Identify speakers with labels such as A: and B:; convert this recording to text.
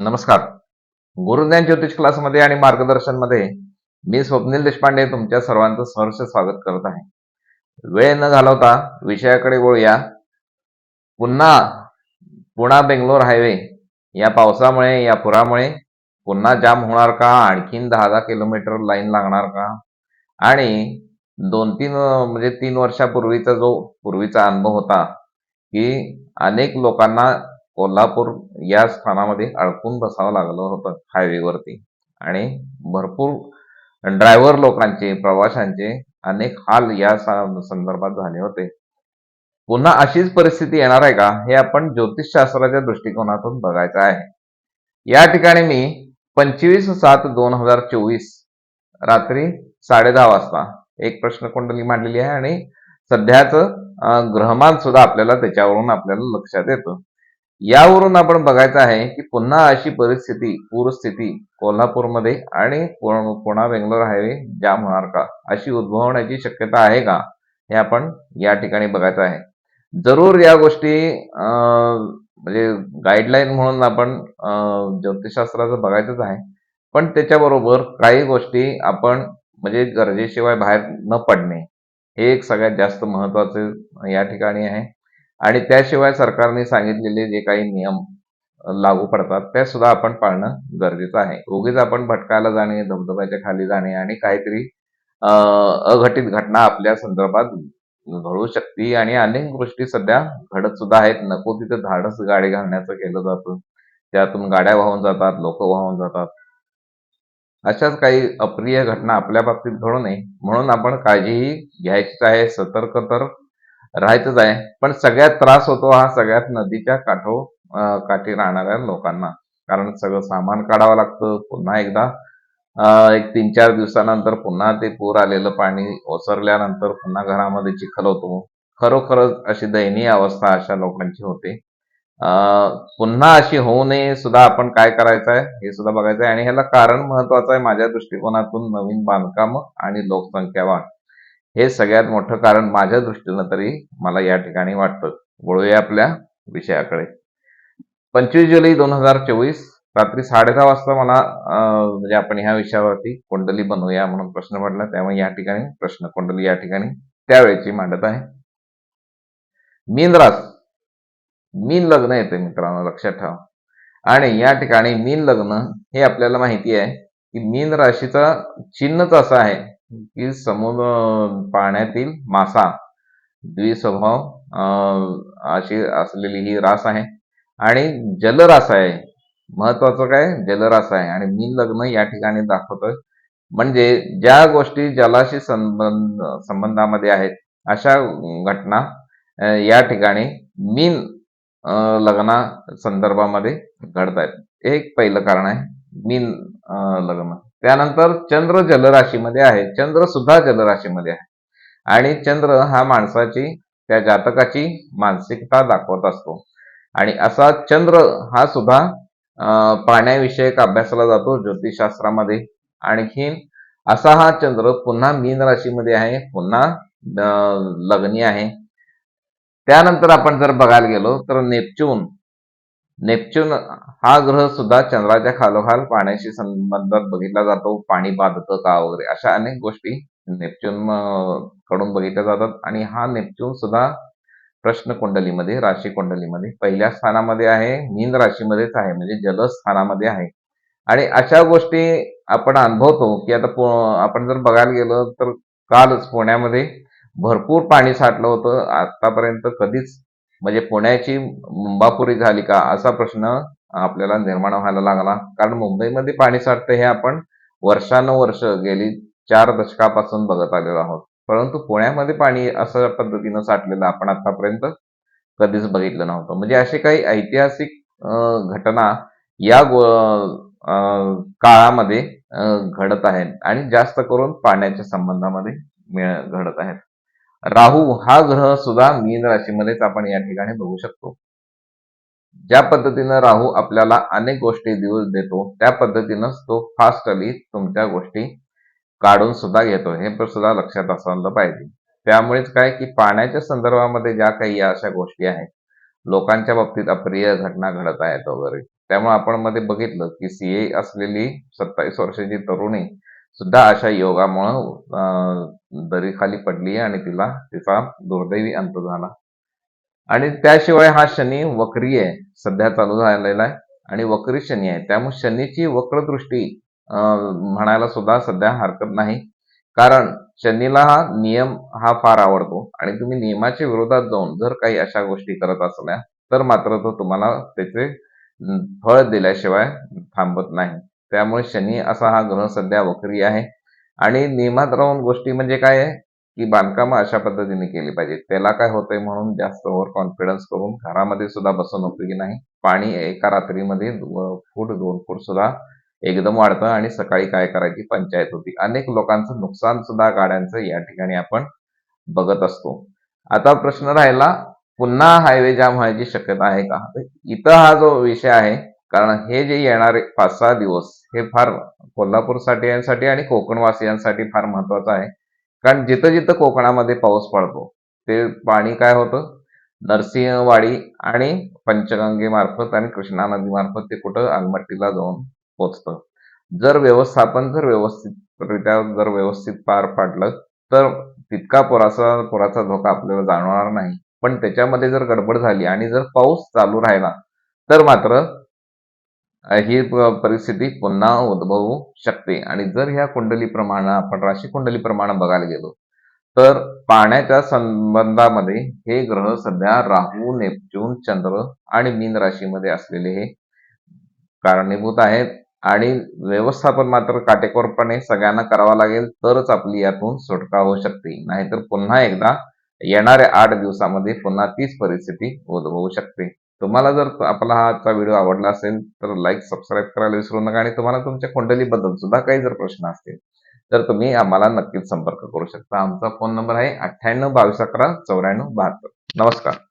A: नमस्कार. गुरुज्ञान ज्योतिष क्लासमध्ये आणि मार्गदर्शनमध्ये मी स्वप्नील देशपांडे तुमच्या सर्वांचं सहर्ष स्वागत करत आहे. वेळ न घालवता विषयाकडे वळूया. पुन्हा पुणा बेंगलोर हायवे. या पावसामुळे या पुरामुळे पुन्हा जाम होणार का? आणखीन दहा दहा किलोमीटर लाईन लागणार का? आणि दोन तीन म्हणजे तीन वर्षापूर्वीचा जो पूर्वीचा अनुभव होता की अनेक लोकांना कोल्हापूर या स्थानामध्ये अडकून बसावं लागलं होतं हायवेवरती आणि भरपूर ड्रायव्हर लोकांचे प्रवाशांचे अनेक हाल या संदर्भात झाले होते. पुन्हा अशीच परिस्थिती येणार आहे का हे आपण ज्योतिषशास्त्राच्या दृष्टिकोनातून बघायचं आहे. या ठिकाणी मी पंचवीस सात दोन हजार चोवीस रात्री साडेदहा वाजता एक प्रश्न कुंडली मांडलेली आहे आणि सध्याच ग्रहमान सुद्धा आपल्याला त्याच्यावरून आपल्याला लक्षात येतं. यावरून आपण बघायचं आहे की पुन्हा अशी परिस्थिती पूरस्थिती कोल्हापूरमध्ये आणि पुणा बेंगलोर हायवे जाम होणार का? अशी उद्भवण्याची शक्यता आहे का? हे आपण या ठिकाणी बघायचं आहे. जरूर या गोष्टी अं, म्हणजे गाईडलाईन म्हणून आपण ज्योतिषशास्त्राचं बघायचंच आहे. पण त्याच्याबरोबर काही गोष्टी आपण म्हणजे गरजेशिवाय बाहेर न पडणे हे एक सगळ्यात जास्त महत्त्वाचे या ठिकाणी आहे. आणि त्याशिवाय सरकारने सांगितलेले जे काही नियम लागू पडतात ते सुद्धा आपण पाळणं गरजेचं आहे. उगीच आपण भटकायला जाणे धबधब्याच्या खाली जाणे आणि काहीतरी अघटित घटना आपल्या संदर्भात घडू शकते आणि अनेक गोष्टी सध्या घडत सुद्धा आहेत. नको तिथं धाडस गाडी घालण्याचं केलं जातं. त्यातून गाड्या वाहून जातात लोक वाहून जातात. अशाच काही अप्रिय घटना आपल्या बाबतीत घडू नये. म्हणून आपण काळजीही घ्यायचीच आहे सतर्क तर राहायचंच आहे. पण सगळ्यात त्रास होतो हा सगळ्यात नदीच्या काठो काठी राहणाऱ्या लोकांना. कारण सगळं सामान काढावं लागतं. पुन्हा एकदा एक तीन चार दिवसानंतर पुन्हा ते पूर आलेलं पाणी ओसरल्यानंतर पुन्हा घरामध्ये चिखल होतो खरोखरच अशी दयनीय अवस्था अशा लोकांची होते. पुन्हा अशी होऊ नये सुद्धा आपण काय करायचं आहे हे सुद्धा बघायचं आहे. आणि ह्याला कारण महत्वाचं आहे माझ्या दृष्टिकोनातून नवीन बांधकाम आणि लोकसंख्या वाढ. हे सगळ्यात मोठं कारण माझ्या दृष्टीनं तरी मला या ठिकाणी वाटतं. वळूया आपल्या विषयाकडे. पंचवीस जुलै दोन हजार चोवीस रात्री साडेदहा वाजता मला म्हणजे आपण ह्या विषयावरती कुंडली बनवूया म्हणून प्रश्न पडला. त्यामुळे या ठिकाणी प्रश्न कुंडली या ठिकाणी त्यावेळेची मांडत आहे. मीन रास मीन लग्न येते मित्रांनो लक्षात ठेवा. आणि या ठिकाणी मीन लग्न हे आपल्याला माहिती आहे की मीन राशीचा चिन्हच असं आहे. की समुद्र पाण्यातील मासा द्विस्वभाव अं, अशी असलेली ही रास आहे. आणि जलरास आहे. महत्वाचं काय? जलरास आहे. आणि मी लग्न या ठिकाणी दाखवतोय. म्हणजे ज्या गोष्टी जलाशी संबंध संबंधामध्ये आहेत अशा घटना या ठिकाणी मीन लग्ना संदर्भामध्ये घडत आहेत हे एक पहिलं कारण आहे मीन लग्न. त्यानंतर चंद्र जलराशीमध्ये आहे. चंद्र सुद्धा जलराशीमध्ये आहे. आणि चंद्र हा माणसाची त्या जातकाची मानसिकता दाखवत असतो. आणि असा चंद्र हा सुद्धा पाण्याविषयक अभ्यासाला जातो ज्योतिषशास्त्रामध्ये. आणखीन असा हा चंद्र पुन्हा मीन राशीमध्ये आहे. पुन्हा अं, लग्नी आहे. त्यानंतर आपण जर बघायला गेलो तर नेपच्यून नेपच्यून हा ग्रह सुद्धा चंद्राच्या खालोखाल पाण्याशी संबंधात बघितला जातो. पाणी बाधतं का वगैरे अशा अनेक गोष्टी नेपच्यून कडून बघितल्या जातात. आणि हा नेपच्यून सुद्धा प्रश्न कुंडलीमध्ये राशी कुंडलीमध्ये पहिल्या स्थानामध्ये आहे मीन राशीमध्येच आहे म्हणजे जल स्थानामध्ये आहे. आणि अशा गोष्टी आपण अनुभवतो की आता आपण जर बघायला गेलो तर कालच पुण्यामध्ये भरपूर पाणी साठलं होतं. आतापर्यंत कधीच म्हणजे पुण्याची मुंबापुरी झाली का असा प्रश्न आपल्याला निर्माण व्हायला लागला. कारण मुंबईमध्ये पाणी साठतं हे आपण वर्षानुवर्ष गेली चार दशकापासून बघत आलेलो आहोत. परंतु पुण्यामध्ये पाणी अशा पद्धतीनं साठलेलं आपण आतापर्यंत कधीच बघितलं नव्हतं. म्हणजे असे काही ऐतिहासिक घटना या काळामध्ये घडत आहेत आणि जास्त करून पाण्याच्या संबंधामध्ये मिळ- घडत आहेत. राहू हा ग्रह सुद्धा मीन राशीमध्येच आपण या ठिकाणी बघू शकतो. ज्या पद्धतीनं राहू आपल्याला अनेक गोष्टी दिवस देतो त्या पद्धतीनंच तो फास्टली तुमच्या गोष्टी काढून सुद्धा घेतो. हे पण सुद्धा लक्षात असायला पाहिजे. त्यामुळेच काय की पाण्याच्या संदर्भामध्ये ज्या काही या अशा गोष्टी आहेत लोकांच्या बाबतीत अप्रिय घटना घडत आहेत वगैरे. त्यामुळे आपण मध्ये बघितलं की सीए असलेली सत्तावीस वर्षाची तरुणी सुद्धा अशा योगामुळं दरीखाली पडली आणि तिला तिचा दुर्दैवी अंत झाला. आणि त्याशिवाय हा शनी वक्री आहे. सध्या चालू झालेला आहे आणि वक्री शनी आहे. त्यामुळे शनीची वक्रदृष्टी म्हणायला सुद्धा सध्या हरकत नाही. कारण शनीला हा नियम हा फार आवडतो. आणि तुम्ही नियमाच्या विरोधात जाऊन जर काही अशा गोष्टी करत असल्या तर मात्र तो तुम्हाला त्याचे फळ दिल्याशिवाय थांबत नाही. त्यामुळे शनी असा हा ग्रह सध्या वक्री आहे. आणि नियमात राहून गोष्टी म्हणजे काय आहे? की बांधकामं अशा पद्धतीने केली पाहिजे. त्याला काय होतंय म्हणून जास्त ओव्हर कॉन्फिडन्स करून घरामध्ये सुद्धा बसून उपयोगी नाही? पाणी एका रात्रीमध्ये फूट दोन फूट सुद्धा एकदम वाढतं आणि सकाळी काय करायची? पंचायत होती. अनेक लोकांचं नुकसान सुद्धा गाड्यांचं या ठिकाणी आपण बघत असतो. आता प्रश्न राहिला पुन्हा हायवे जाम व्हायची शक्यता आहे का? इथं हा जो विषय आहे कारण हे जे येणारे पाच सहा दिवस हे फार कोल्हापूरसाठी आणि कोकणवासियांसाठी फार महत्वाचं आहे. कारण जिथं जिथं कोकणामध्ये पाऊस पडतो ते पाणी काय होतं? नरसिंहवाडी आणि पंचगंगेमार्फत आणि कृष्णा नदीमार्फत ते कुठं आलमट्टीला जाऊन पोचतं जर व्यवस्थापन जर व्यवस्थितरित्या जर व्यवस्थित पार पाडलं तर तितका पुराचा पुराचा धोका आपल्याला जाणवणार नाही. पण त्याच्यामध्ये जर गडबड झाली आणि जर पाऊस चालू राहिला तर मात्र ही परिस्थिती पुन्हा उद्भवू शकते. आणि जर ह्या कुंडलीप्रमाणे आपण राशी कुंडलीप्रमाणे बघायला गेलो तर पाण्याच्या संबंधामध्ये हे ग्रह सध्या राहू नेपच्यून चंद्र आणि मीन राशीमध्ये असलेले हे कारणीभूत आहेत. आणि व्यवस्थापन मात्र काटेकोरपणे सगळ्यांना करावा लागेल तरच आपली यातून सुटका होऊ शकते. नाहीतर पुन्हा एकदा येणाऱ्या आठ दिवसामध्ये पुन्हा तीच परिस्थिती उद्भवू शकते. तुम्हाला जर आपला हा आजचा व्हिडिओ आवडला असेल तर लाईक सबस्क्राईब करायला विसरू नका आणि तुम्हाला तुमच्या कुंडलीबद्दल सुद्धा काही जर प्रश्न असतील तर तुम्ही आम्हाला नक्कीच संपर्क करू शकता. आमचा फोन नंबर आहे अठ्ठ्याण्णव बावीस अकरा चौऱ्याण्णव बहात्तर. नमस्कार.